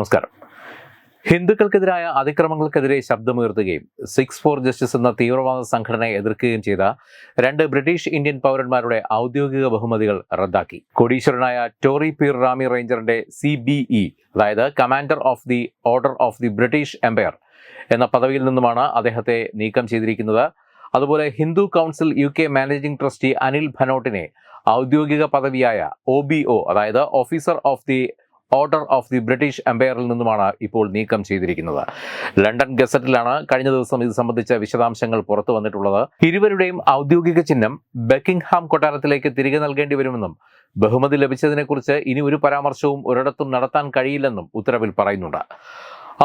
നമസ്കാരം. ഹിന്ദുക്കൾക്കെതിരായ അതിക്രമങ്ങൾക്കെതിരെ ശബ്ദമുയർത്തുകയും സിക്സ് ഫോർ ജസ്റ്റിസ് എന്ന തീവ്രവാദ സംഘടനയെ എതിർക്കുകയും ചെയ്ത രണ്ട് ബ്രിട്ടീഷ് ഇന്ത്യൻ പൗരന്മാരുടെ ഔദ്യോഗിക ബഹുമതികൾ റദ്ദാക്കി. കോടീശ്വരനായ ടോറി പീർ റാമി റേഞ്ചറിന്റെ സി അതായത് commander of the order of the British Empire എന്ന പദവിയിൽ നിന്നുമാണ് അദ്ദേഹത്തെ നീക്കം ചെയ്തിരിക്കുന്നത്. അതുപോലെ Hindu council U K managing trustee Anil ഭനോട്ടിനെ ഔദ്യോഗിക പദവിയായ ഒ അതായത് officer of the order of the British എംപയറിൽ നിന്നുമാണ് ഇപ്പോൾ നീക്കം ചെയ്തിരിക്കുന്നത്. ലണ്ടൻ ഗസറ്റിലാണ് കഴിഞ്ഞ ദിവസം ഇത് സംബന്ധിച്ച വിശദാംശങ്ങൾ പുറത്തു വന്നിട്ടുള്ളത്. ഇരുവരുടെയും ഔദ്യോഗിക ചിഹ്നം ബക്കിംഗ്ഹാം കൊട്ടാരത്തിലേക്ക് തിരികെ നൽകേണ്ടി വരുമെന്നും ബഹുമതി ലഭിച്ചതിനെക്കുറിച്ച് ഇനി ഒരു പരാമർശവും ഒരിടത്തും നടത്താൻ കഴിയില്ലെന്നും ഉത്തരവിൽ പറയുന്നുണ്ട്.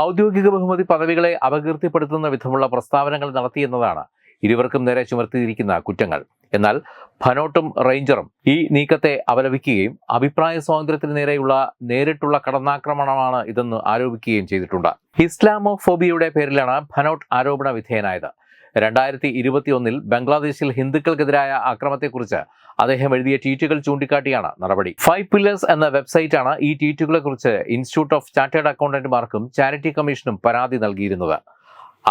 ഔദ്യോഗിക ബഹുമതി പദവികളെ അപകീർത്തിപ്പെടുത്തുന്ന വിധമുള്ള പ്രസ്താവനകൾ നടത്തിയെന്നതാണ് ഇരുവർക്കും നേരെ ചുമർത്തിയിരിക്കുന്ന കുറ്റങ്ങൾ. എന്നാൽ ഭനോട്ടും റേഞ്ചറും ഈ നീക്കത്തെ അപലപിക്കുകയും അഭിപ്രായ സ്വാതന്ത്ര്യത്തിന് നേരെയുള്ള നേരിട്ടുള്ള കടന്നാക്രമണമാണ് ഇതെന്ന് ആരോപിക്കുകയും ചെയ്തിട്ടുണ്ട്. ഇസ്ലാമോഫോബിയയുടെ പേരിലാണ് ഭനോട്ട് ആരോപണ വിധേയനായത്. രണ്ടായിരത്തി ഇരുപത്തിയൊന്നിൽ ബംഗ്ലാദേശിൽ ഹിന്ദുക്കൾക്കെതിരായ ആക്രമത്തെക്കുറിച്ച് അദ്ദേഹം എഴുതിയ ട്വീറ്റുകൾ ചൂണ്ടിക്കാട്ടിയാണ് നടപടി. ഫൈവ് പില്ലേഴ്സ് എന്ന വെബ്സൈറ്റാണ് ഈ ട്വീറ്റുകളെക്കുറിച്ച് ഇൻസ്റ്റിറ്റ്യൂട്ട് ഓഫ് ചാർട്ടേഡ് അക്കൗണ്ടന്റുമാർക്കും ചാരിറ്റി കമ്മീഷനും പരാതി നൽകിയിരുന്നത്.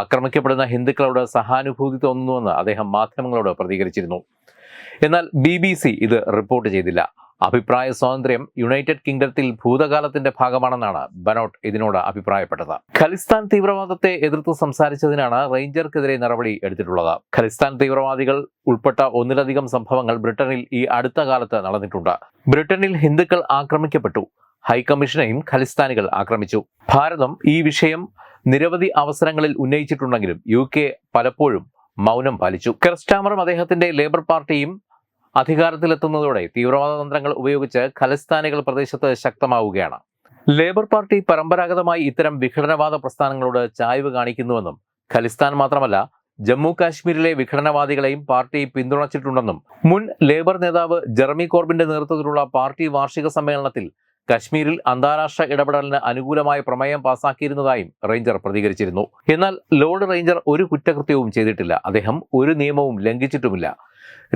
ആക്രമിക്കപ്പെടുന്ന ഹിന്ദുക്കളോട് സഹാനുഭൂതി തോന്നുന്നുവെന്ന് അദ്ദേഹം മാധ്യമങ്ങളോട് പ്രതികരിച്ചിരുന്നു. എന്നാൽ ബി ബി സി ഇത് റിപ്പോർട്ട് ചെയ്തില്ല. അഭിപ്രായ സ്വാതന്ത്ര്യം യുണൈറ്റഡ് കിങ്ഡത്തിൽ ഭൂതകാലത്തിന്റെ ഭാഗമാണെന്നാണ് ബനോട്ട് ഇതിനോട് അഭിപ്രായപ്പെട്ടത്. ഖലിസ്ഥാൻ തീവ്രവാദത്തെ എതിർത്ത് സംസാരിച്ചതിനാണ് റേഞ്ചർക്കെതിരെ നടപടി എടുത്തിട്ടുള്ളത്. ഖലിസ്ഥാൻ തീവ്രവാദികൾ ഉൾപ്പെട്ട ഒന്നിലധികം സംഭവങ്ങൾ ബ്രിട്ടനിൽ ഈ അടുത്ത കാലത്ത് നടന്നിട്ടുണ്ട്. ബ്രിട്ടനിൽ ഹിന്ദുക്കൾ ആക്രമിക്കപ്പെട്ടു. ഹൈക്കമ്മീഷനെയും ഖലിസ്ഥാനികൾ ആക്രമിച്ചു. ഭാരതം ഈ വിഷയം നിരവധി അവസരങ്ങളിൽ ഉന്നയിച്ചിട്ടുണ്ടെങ്കിലും യു കെ പലപ്പോഴും മൗനം പാലിച്ചു. കെർസ്റ്റാമറും അദ്ദേഹത്തിന്റെ ലേബർ പാർട്ടിയും അധികാരത്തിലെത്തുന്നതോടെ തീവ്രവാദ തന്ത്രങ്ങൾ ഉപയോഗിച്ച് ഖലിസ്ഥാനികൾ പ്രദേശത്ത് ശക്തമാവുകയാണ്. ലേബർ പാർട്ടി പരമ്പരാഗതമായി ഇത്തരം വിഘടനവാദ പ്രസ്ഥാനങ്ങളോട് ചായ്വ് കാണിക്കുന്നുവെന്നും ഖലിസ്ഥാൻ മാത്രമല്ല ജമ്മു കാശ്മീരിലെ വിഘടനവാദികളെയും പാർട്ടി പിന്തുണച്ചിട്ടുണ്ടെന്നും മുൻ ലേബർ നേതാവ് ജെറമി കോർബിന്റെ നേതൃത്വത്തിലുള്ള പാർട്ടി വാർഷിക സമ്മേളനത്തിൽ കശ്മീരിൽ അന്താരാഷ്ട്ര ഇടപെടലിന് അനുകൂലമായ പ്രമേയം പാസാക്കിയിരുന്നതായും റേഞ്ചർ പ്രതികരിച്ചിരുന്നു. എന്നാൽ ലോർഡ് റേഞ്ചർ ഒരു കുറ്റകൃത്യവും ചെയ്തിട്ടില്ല. അദ്ദേഹം ഒരു നിയമവും ലംഘിച്ചിട്ടുമില്ല.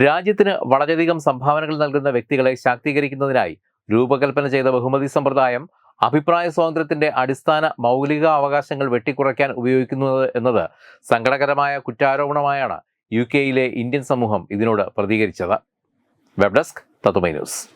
രാജ്യത്തിന് വളരെയധികം സംഭാവനകൾ നൽകുന്ന വ്യക്തികളെ ശാക്തീകരിക്കുന്നതിനായി രൂപകൽപ്പന ചെയ്ത ബഹുമതി സമ്പ്രദായം അഭിപ്രായ സ്വാതന്ത്ര്യത്തിന്റെ അടിസ്ഥാന മൗലിക അവകാശങ്ങൾ വെട്ടിക്കുറയ്ക്കാൻ ഉപയോഗിക്കുന്നത് എന്നത് സങ്കടകരമായ കുറ്റാരോപണമായാണ് യു കെയിലെ ഇന്ത്യൻ സമൂഹം ഇതിനോട് പ്രതികരിച്ചത്. വെബ് ഡെസ്ക് തത്തുമൈ news.